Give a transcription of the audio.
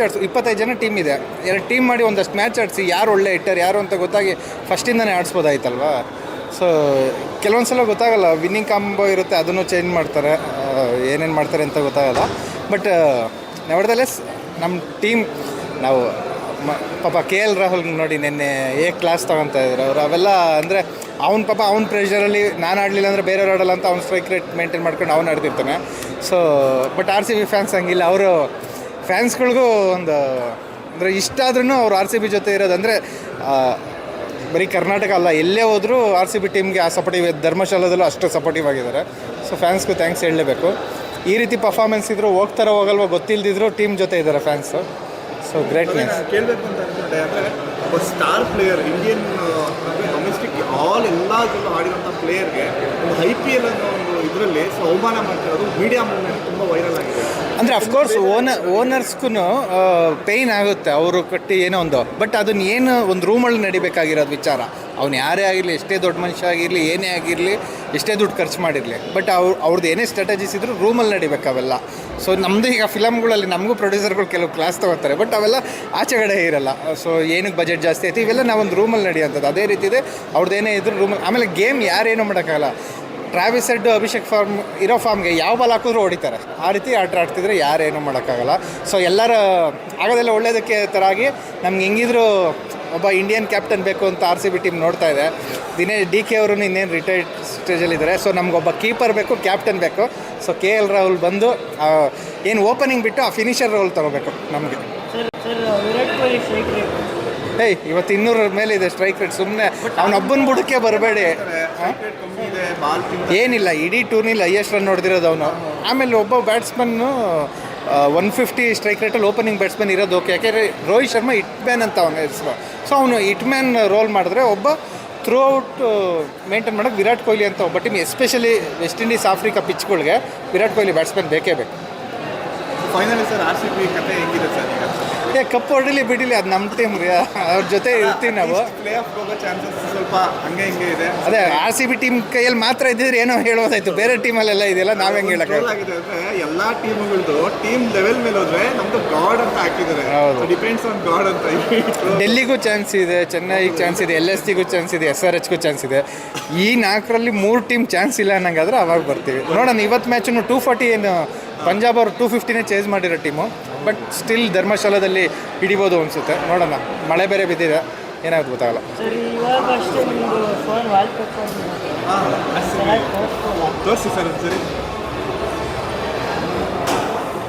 ಆಡ್ಸು ಇಪ್ಪತ್ತೈದು ಜನ ಟೀಮ್ ಇದೆ. ಎರಡು ಟೀಮ್ ಮಾಡಿ ಒಂದಷ್ಟು ಮ್ಯಾಚ್ ಆಡಿಸಿ, ಯಾರು ಒಳ್ಳೆ ಹಿಟ್ಟರ್ ಯಾರು ಅಂತ ಗೊತ್ತಾಗಿ ಫಸ್ಟಿಂದನೇ ಆಡಿಸ್ಬೋದಾಯ್ತಲ್ವಾ? ಸೊ ಕೆಲವೊಂದು ಸಲ ಗೊತ್ತಾಗಲ್ಲ ವಿನ್ನಿಂಗ್ ಕಾಂಬೋ ಇರುತ್ತೆ, ಅದನ್ನು ಚೇಂಜ್ ಮಾಡ್ತಾರೆ ಏನೇನು ಮಾಡ್ತಾರೆ ಅಂತ ಗೊತ್ತಾಗಲ್ಲ. ಬಟ್ ನೆವರ್ದಲೆಸ್ ನಮ್ಮ ಟೀಮ್ ನಾವು, ಮ, ಪಾಪ ಕೆ ಎಲ್ ರಾಹುಲ್ ನೋಡಿ ನಿನ್ನೆ ಹೇಗೆ ಕ್ಲಾಸ್ ತೊಗೊತಾ ಇದ್ರು. ಅವರು ಅವೆಲ್ಲ ಅಂದರೆ ಅವ್ನ ಪಾಪ ಅವ್ನ ಪ್ರೆಷರಲ್ಲಿ ನಾನು ಆಡಲಿಲ್ಲ ಅಂದರೆ ಬೇರೆಯವ್ರು ಆಡಲ್ಲ ಅಂತ ಅವ್ನು ಸ್ಟ್ರೈಕ್ ರೇಟ್ ಮೇಂಟೈನ್ ಮಾಡ್ಕೊಂಡು ಅವ್ನು ಆಡ್ತಿರ್ತಾನೆ. So but R C B fans ಹಂಗಿಲ್ಲ. ಅವರು ಫ್ಯಾನ್ಸ್ಗಳಿಗೂ ಒಂದು ಅಂದರೆ ಇಷ್ಟ ಆದ್ರೂ ಅವ್ರು ಆರ್ ಸಿ ಬಿ ಜೊತೆ ಇರೋದಂದರೆ ಬರೀ ಕರ್ನಾಟಕ ಅಲ್ಲ ಎಲ್ಲೇ ಹೋದರೂ ಆರ್ ಸಿ ಬಿ ಟೀಮ್ಗೆ ಆ ಸಪೋರ್ಟಿವ್ ಧರ್ಮಶಾಲದಲ್ಲೂ ಅಷ್ಟು ಸಪೋರ್ಟಿವ್ ಆಗಿದ್ದಾರೆ. ಸೊ ಫ್ಯಾನ್ಸ್ಗೂ ಥ್ಯಾಂಕ್ಸ್ ಹೇಳಲೇಬೇಕು. ಈ ರೀತಿ ಪರ್ಫಾರ್ಮೆನ್ಸ್ ಇದ್ದರೂ ಹೋಗ್ತಾರೋ ಹೋಗಲ್ವ ಗೊತ್ತಿಲ್ಲದಿದ್ರು ಟೀಮ್ ಜೊತೆ ಇದ್ದಾರೆ ಫ್ಯಾನ್ಸು. ಸೊ ಗ್ರೇಟ್ ನ್ಯೂಸ್ ಕೇಳಬೇಕು ಅಂತ ಅನ್ಕೊಂಡೆ ಅಂದರೆ ಒಬ್ಬ star player Indian domestic all ಎಲ್ಲ ಆಡಿದಂಥ ಪ್ಲೇಯರ್ಗೆ ಒಂದು ಐ ಪಿ ಎಲ್ ಅನ್ನೋ ಇದರಲ್ಲಿ ಸೊ ಅವಮಾನ ಮಾಡ್ತಿರೋದು ಮೀಡಿಯಾ ಮೂವ್ಮೆಂಟ್ ತುಂಬ ವೈರಲ್ ಆಗಿದೆ. ಅಂದರೆ ಅಫ್ಕೋರ್ಸ್ ಓನರ್ ಓನರ್ಸ್ಗೂ ಪೇಯ್ನ್ ಆಗುತ್ತೆ. ಅವರು ಕಟ್ಟಿ ಏನೋ ಒಂದು. ಬಟ್ ಅದನ್ನ ಏನು ಒಂದು ರೂಮಲ್ಲಿ ನಡಿಬೇಕಾಗಿರೋದು ವಿಚಾರ. ಅವ್ನು ಯಾರೇ ಆಗಿರಲಿ, ಎಷ್ಟೇ ದೊಡ್ಡ ಮನುಷ್ಯ ಆಗಿರಲಿ, ಏನೇ ಆಗಿರಲಿ, ಎಷ್ಟೇ ದುಡ್ಡು ಖರ್ಚು ಮಾಡಿರಲಿ. ಬಟ್ ಅವ್ರು ಅವ್ರದ್ದು ಏನೇ ಸ್ಟ್ರಾಟಜೀಸ್ ಇದ್ದರೂ ರೂಮಲ್ಲಿ ನಡಿಬೇಕು ಅವೆಲ್ಲ. ಸೊ ನಮ್ಮದು ಈಗ ಫಿಲಮ್ಗಳಲ್ಲಿ ನಮಗೂ ಪ್ರೊಡ್ಯೂಸರ್ಗಳು ಕೆಲವು ಕ್ಲಾಸ್ ತೊಗೋತಾರೆ. ಬಟ್ ಅವೆಲ್ಲ ಆಚೆ ಕಡೆ ಇರಲ್ಲ. ಸೊ ಏನಕ್ಕೆ ಬಜೆಟ್ ಜಾಸ್ತಿ ಐತಿ? ಇವೆಲ್ಲ ನಾವೊಂದು ರೂಮಲ್ಲಿ ನಡೆಯುವಂಥದ್ದು. ಅದೇ ರೀತಿ ಇದೆ. ಅವ್ರದ್ದು ಏನೇ ಇದ್ರೂ ರೂಮಲ್ಲಿ ಆಮೇಲೆ ಗೇಮ್ ಯಾರೇನು ಮಾಡೋಕ್ಕಾಗಲ್ಲ. ಟ್ರಾವಿಸ್ ಹೆಡ್ ಅಭಿಷೇಕ್ ಫಾರ್ಮ್ ಇರೋ ಫಾರ್ಮ್ಗೆ ಯಾವ ಬಾಲ್ ಹಾಕಿದ್ರು ಹೊಡಿತಾರೆ. ಆ ರೀತಿ ಆಟ ಆಡ್ತಿದ್ರೆ ಯಾರೇನು ಮಾಡೋಕ್ಕಾಗಲ್ಲ. ಸೊ ಎಲ್ಲರ ಆಗೋದೆಲ್ಲ ಒಳ್ಳೇದಕ್ಕೆ ಥರ ಆಗಿ ನಮ್ಗೆ ಹೆಂಗಿದ್ರು ಒಬ್ಬ ಇಂಡಿಯನ್ ಕ್ಯಾಪ್ಟನ್ ಬೇಕು ಅಂತ ಆರ್ ಸಿ ಬಿ ಟೀಮ್ ನೋಡ್ತಾ ಇದೆ. ದಿನೇಶ್ ಡಿ ಕೆ ಅವರು ಇನ್ನೇನು ರಿಟೈರ್ಡ್ ಸ್ಟೇಜಲ್ಲಿದ್ದಾರೆ ಸೊ ಒಬ್ಬ ಕೀಪರ್ ಬೇಕು ಕ್ಯಾಪ್ಟನ್ ಬೇಕು. ಸೊ ಕೆ ಎಲ್ ರಾಹುಲ್ ಬಂದು ಏನು ಓಪನಿಂಗ್ ಬಿಟ್ಟು ಆ ಫಿನಿಷರ್ ರೋಲ್ ತೊಗೋಬೇಕು ನಮಗೆ. ಏಯ್ ಇವತ್ತು ಇನ್ನೂರ ಮೇಲೆ ಇದೆ ಸ್ಟ್ರೈಕ್ ರೇಟ್ ಸುಮ್ಮನೆ ಅವನೊಬ್ಬನ ಬುಡಕ್ಕೆ ಬರಬೇಡಿ. ಏನಿಲ್ಲ ಇಡೀ ಟೂರ್ನಿಲ್ಲ ಹೈಯೆಸ್ಟ್ ರನ್ ನೋಡಿದಿರೋದು ಅವನು. ಆಮೇಲೆ ಒಬ್ಬ ಬ್ಯಾಟ್ಸ್ಮನ್ನು ಒನ್ ಫಿಫ್ಟಿ ಸ್ಟ್ರೈಕ್ ರೇಟಲ್ಲಿ ಓಪನಿಂಗ್ ಬ್ಯಾಟ್ಸ್ಮನ್ ಇರೋದು ಓಕೆ ಯಾಕೆಂದರೆ ರೋಹಿತ್ ಶರ್ಮಾ ಇಟ್ ಮ್ಯಾನ್ ಅಂತ ಅವನ ಹೆಸರು. ಸೊ ಅವನು ಇಟ್ ಮ್ಯಾನ್ ರೋಲ್ ಮಾಡಿದ್ರೆ ಒಬ್ಬ ಥ್ರೂ ಔಟ್ ಮೇಂಟೈನ್ ಮಾಡೋಕ್ಕೆ ವಿರಾಟ್ ಕೊಹ್ಲಿ ಅಂತ ಒಬ್ಬ team especially West Indies Africa ಪಿಚ್ಗಳಿಗೆ Virat Kohli batsman ಬೇಕೇ ಬೇಕು. Finally sir R C B ಕತೆ ಹೆಂಗಿದೆ ಸರ್ ಏ ಕಪ್ ಹೊಡಿಲಿ ಬಿಡಿಲಿ ಅದು ನಮ್ಮ ಟೀಮ್ ರೀ ಅವ್ರ ಜೊತೆ ಇರ್ತೀವಿ ನಾವು. ಪ್ಲೇ ಆಫ್ ಹೋಗೋ ಚಾನ್ಸಸ್ ಸ್ವಲ್ಪ ಹಂಗೆ ಹಿಂಗೆ ಇದೆ. ಅದೇ ಆರ್ ಸಿ ಬಿ ಟೀಮ್ ಕೈಯಲ್ಲಿ ಮಾತ್ರ ಇದ್ದಿದ್ರೆ ಏನೋ ಹೇಳೋದಾಯ್ತು ಬೇರೆ ಟೀಮಲ್ಲೆಲ್ಲ ಇದೆಯಲ್ಲ ನಾವ್ ಹೆಂಗೆ ಹೇಳಕ್ಕೆ ಆಗಿದೆ ಅಂದ್ರೆ ಎಲ್ಲಾ ಟೀಮ್ಗಳದ್ದು ಟೀಮ್ ಲೆವೆಲ್ ಮೇಲೆ ಹೋದ್ರೆ ನಮ್ದು ಗಾಡ್ ಅಂತ ಹಾಕಿದ್ದಾರೆ. ಹೌದು. ಡಿಪೆಂಡ್ಸ್ ಆನ್ ಗಾಡ್ ಅಂತ ಡೆಲ್ಲಿಗೂ ಚಾನ್ಸ್ ಇದೆ ಚೆನ್ನೈಗೆ ಚಾನ್ಸ್ ಇದೆ ಎಲ್ ಎಸ್ ಟಿಗೂ ಚಾನ್ಸ್ ಇದೆ ಎಸ್ ಆರ್ ಎಚ್ಗೂ ಚಾನ್ಸ್ ಇದೆ. ಈ ನಾಲ್ಕರಲ್ಲಿ ಮೂರು ಟೀಮ್ ಚಾನ್ಸ್ ಇಲ್ಲ ಅನ್ನಂಗಾದ್ರೆ ಅವಾಗ ಬರ್ತೀವಿ. ನೋಡೋಣ ಇವತ್ತು ಮ್ಯಾಚನ್ನು ಟೂ ಫಾರ್ಟಿ ಏನು ಪಂಜಾಬ್ ಅವರು ಟೂ ಫಿಫ್ಟಿನೇ ಚೇಂಜ್ ಮಾಡಿರೋ ಟೀಮು. ಬಟ್ ಸ್ಟಿಲ್ ಧರ್ಮಶಾಲದಲ್ಲಿ ಹಿಡಿಬೋದು ಅನಿಸುತ್ತೆ. ನೋಡೋಣ. ಮಳೆ ಬೇರೆ ಬಿದ್ದಿದೆ. ಏನಾಗುತ್ತೆ ಗೊತ್ತಾಗಲ್ಲ. ಸರ್ ಇವಾಗ ಅಷ್ಟೇ ನಿಮ್ಮದು ಫೋನ್ ವಾಲ್ಪೇಪರ್ ಚೆನ್ನಾಗಿ ತೋರಿಸ್ಬೋದಾ? ತೋರಿಸಿ ಸರ್